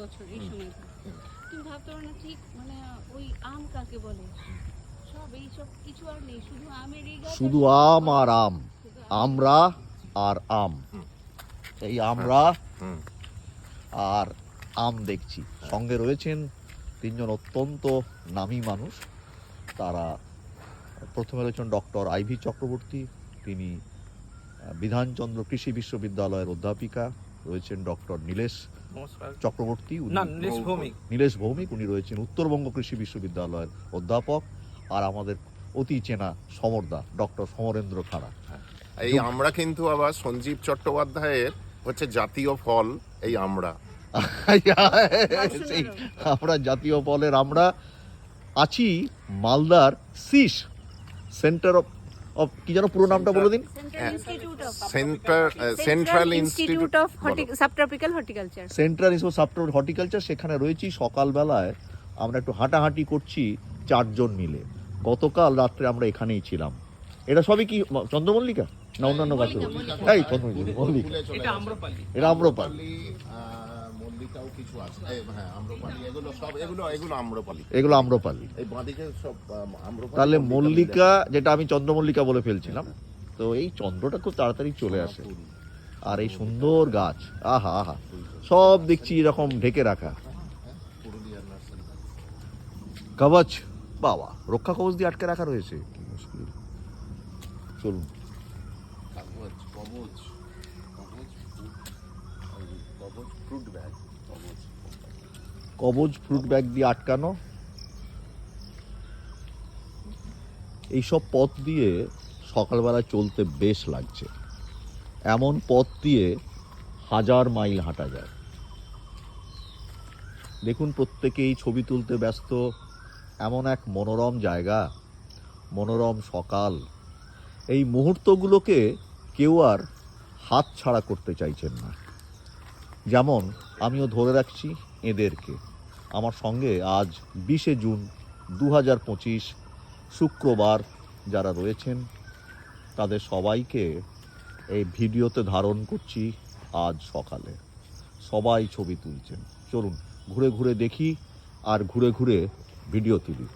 বছর এই সময় তুমি ভাবতে পারো না ঠিক মানে ওই আম কাকে বলে? সব এই সব কিছু আর নেই শুধু আমের শুধু আম আর আম। আমরা আর আম। এই আমরা আর আম দেখছি। সঙ্গে রয়েছেন তিনজন অত্যন্ত নামী মানুষ। তারা প্রথমে রয়েছেন ডক্টর আইভি চক্রবর্তী তিনি বিধানচন্দ্র কৃষি বিশ্ববিদ্যালয়ের অধ্যাপিকা। রয়েছেন ডক্টর নীলেশ চক্রবর্তী নীলেশ ভৌমিক। নীলেশ ভৌমিক উনি রয়েছেন উত্তরবঙ্গ কৃষি বিশ্ববিদ্যালয়ের অধ্যাপক আর আমাদের অতি চেনা সমরদা ডক্টর সমরেন্দ্র খাড়া। এই আমরা কিন্তু আবার সঞ্জীব চট্টোপাধ্যায়ের হচ্ছে জাতীয় ফল এই আমরা। সেই আমরা জাতীয় ফলের আমরা আছি মালদার সিস সেন্টার অফ অফ কি যেন পুরো নামটা বলে দিন? Central institute of centre central institute of subtropical horticulture central institute subtropical horticulture সেখানে রয়েছি। সকালবেলায় আমরা একটু হাঁটাহাঁটি করছি চারজন মিলে। গতকাল রাত্রে আমরা এখানেই ছিলাম। এটা সবই কি চন্দ্রমল্লিকা না অন্যান্য গাছ এই চন্দ্রমল্লিকা। মল্লিকা। এটা আম্রপালি। এটা কিছু আছে। হ্যাঁ আম্রপালি। এগুলো সব এগুলো এগুলো আম্রপালি। এগুলো আম্রপালি। এই বাঁদিকে সব আম্রপালি তাহলে মল্লিকা যেটা আমি চন্দ্রমল্লিকা বলে ফেলছিলাম তো এই চন্দ্রটা খুব তাড়াতাড়ি চলে আসে। আর এই সুন্দর গাছ আহা আহা। সব দেখছি এরকম ঢেকে রাখা। পুরুলিয়ার কবচ বাবা রক্ষা কবচ দিয়ে আটকে রাখা রয়েছে। চলুন। কবজ fruit, কবজ ফ্রুট ব্যাগ কবজ ফ্রুট ব্যাগ দিয়ে আটকানো। এইসব পথ দিয়ে সকালবেলা চলতে বেশ লাগছে। এমন পথ দিয়ে হাজার মাইল হাঁটা যায়। দেখুন প্রত্যেকেই ছবি তুলতে ব্যস্ত। এমন এক মনোরম জায়গা, মনোরম সকাল। এই মুহূর্তগুলোকে কেউ আর হাত ছাড়া করতে চাইছেন না। যেমন আমিও ধরে রাখছি এদেরকে। আমার সঙ্গে আজ বিশে জুন দু হাজার পঁচিশ শুক্রবার যারা রয়েছেন, তাদের সবাইকে এই ভিডিওতে ধারণ করছি আজ সকালে। সবাই ছবি তুলছেন। চলুন, ঘুরে ঘুরে দেখি আর ঘুরে ঘুরে ভিডিও তুলি।